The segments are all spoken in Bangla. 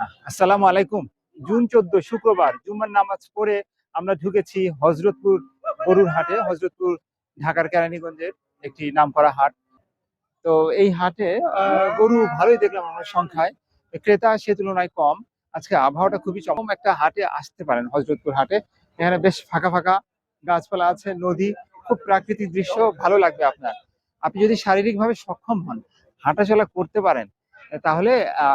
আসসালামু আলাইকুম। জুন চোদ্দ, শুক্রবার জুম্মার নামাজ পড়ে আমরা ঢুকেছি হজরতপুর গরুর হাটে হজরতপুর ঢাকার কেরানীগঞ্জের একটি নামকরা হাট। তো এই হাটে গরু ভালোই দেখলাম আমার সংখ্যায়। ক্রেতা সে তুলনায় কম। আজকে আবহাওয়াটা খুবই চরম একটা হাটে আসতে পারেন হজরতপুর হাটে। এখানে বেশ ফাঁকা ফাঁকা গাছপালা আছে, নদী, খুব প্রাকৃতিক দৃশ্য, ভালো লাগবে আপনার। আপনি যদি শারীরিকভাবে সক্ষম হন, হাঁটাচলা করতে পারেন তাহলে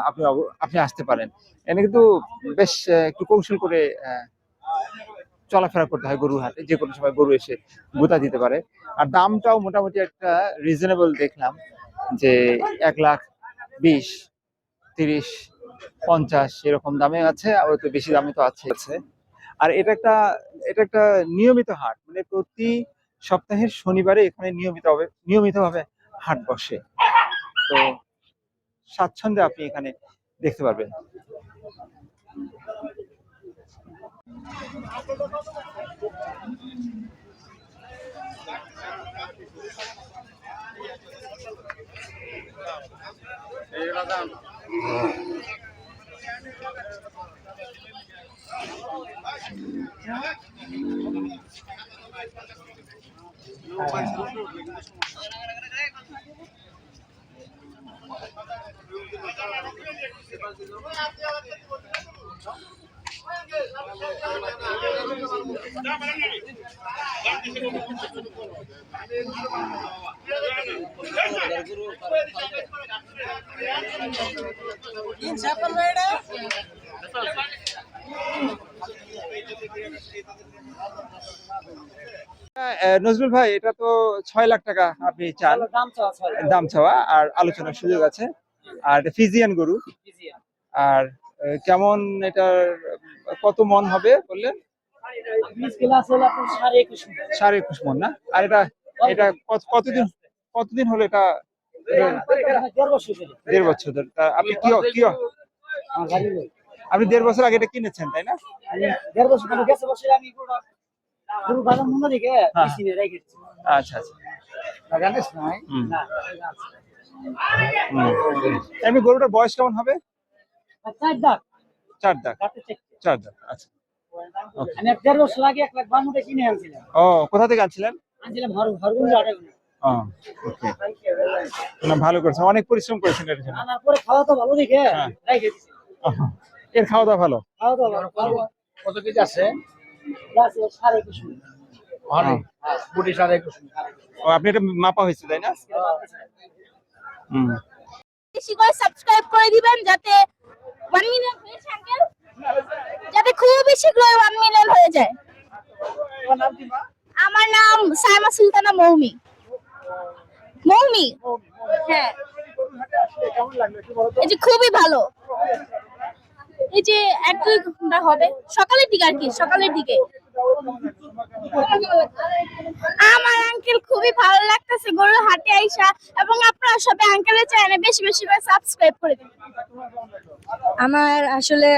আপনি আপনি আসতে পারেন। এনে কিন্তু বেশ একটু কৌশল করে চলাফেরা করতে হয় গরুর হাটে যে কোনো সময় গরু এসে গোতা দিতে পারে। আর দামটাও মোটামুটি একটা রিজনেবল দেখলাম যে, এক লাখ বিশ, তিরিশ, পঞ্চাশ এরকম দামে আছে, আর তো বেশি দামে তো আছে। আর এটা একটা এটা একটা নিয়মিত হাট। মানে প্রতি সপ্তাহের শনিবারে এখানে নিয়মিত নিয়মিতভাবে হাট বসে। তো স্বাচ্ছন্দ্যে আপনি এখানে দেখতে পারবেন। নজরুল ভাই এটা তো ছয় লাখ টাকা আপনি চান। দাম চাওয়া আর আলোচনার সুযোগ আছে। আর ফিজিয়ান গরু। আর কেমন এটার কত মন হবে বললেন? সাড়ে একুশ মন। না? আর এটা এটা কত- কতদিন কতদিন হলো এটা? দেড় বছর ধরে। আপনি কি কি। আপনি দেড় বছর আগে এটা কিনেছেন তাই না? আমি দেড় বছর মানে বছর আমি হ্যাঁ। আচ্ছা আচ্ছা। এমনি গরুটার বয়স কেমন হবে? চার দাগ। চার দাগ। চার দাগ আচ্ছা। আমি দেড় বছর আগে এক লাখ বান্নটা কিনে আনছিলাম। ও কোথা থেকে আনছিলেন? আনছিলাম হর হরগুঞ্জ আটাগুলো ও ওকে না ভালো করেছেন অনেক পরিশ্রম করেছেন এর জন্য। আনার পরে খাওয়া তো ভালো দেখে হ্যাঁ। রেখে দিছি। ওহ, এর খাওয়া দাওয়া ভালো? খাওয়া তো ভালো। কত কেজি আছে? গ্লাসে সাড়ে একুশ বুটি সাড়ে একুশ ও আপনি এটা মাপা হয়েছে তাই না? হুম। বেশি করে সাবস্ক্রাইব করে দিবেন যাতে ওয়ান মিলিয়ন হয়েছে আঙ্কেল যাতে খুবই শীঘ্রই ওয়ান মিলিয়ন হয়ে যায়। আমার নাম সাইমা সুলতানা মৌমি। মৌমি? হ্যাঁ। এই যে খুবই ভালো। এই যে এক দুই ঘণ্টা হবে। সকালের দিকে আর কি সকালের দিকে। আমার আঙ্কেল খুবই ভালো লাগতেছে গরুর হাটে আইসা এবং আপনারা সবাই আঙ্কেলের চ্যানেলে বেশি বেশি করে সাবস্ক্রাইব করে দিন আমার আসলে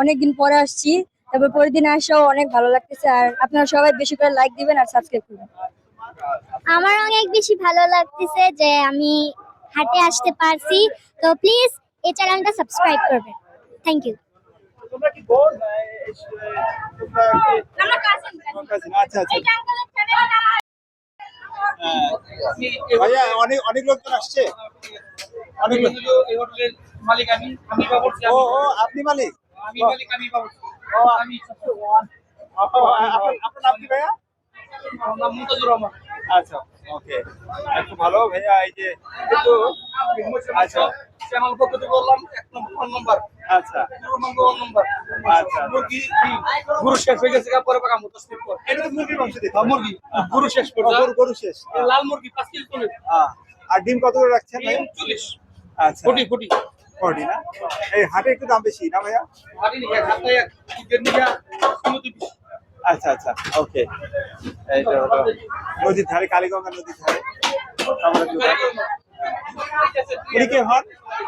অনেকদিন পরে আসছি তারপর পরের দিন আসাও অনেক ভালো লাগতেছে আর আপনারা সবাই বেশি করে লাইক দিবেন আর সাবস্ক্রাইব করবেন। আমার অনেক বেশি ভালো লাগতেছে যে আমি হাটে আসতে পারছি তো প্লিজ এই চ্যানেলটা সাবস্ক্রাইব করবেন। থ্যাংক ইউ তোমরা কি বোন? আচ্ছা আচ্ছা। চ্যানেলটা ভাইয়া অনেক অনেক লোকজন আসছে। অনেক লোক এই হোটেলের মালিক আমি আমি বাবুর ও ও আপনি মালিক? আমি মালিক আমি বাবুর ও আমি আপনার আপনার নাম কি ভাইয়া? আমার নাম মুতাজুর রহমান। আচ্ছা ওকে। খুব ভালো ভাইয়া এই যে কিন্তু আচ্ছা। চ্যানেল পক্ষ থেকে বললাম এক নম্বর ফোন নাম্বার আচ্ছা। আচ্ছা। মুরগি গরু শেষ হয়ে গেছে পরে পাকা মতো এটা মুরগির মাংস দিতে হ্যাঁ, মুরগি। গরু শেষ গরু গরু শেষ। লাল মুরগি পাঁচ কেজি চলে। আর ডিম কত করে রাখছেন আচ্ছা। না? এই হাটে একটু দাম বেশি না ভাইয়া? নিয়ে নিয়ে আচ্ছা আচ্ছা। ওকে। নদীর ধারে কালীগঙ্গা নদীর ধারে। আমরা। হন?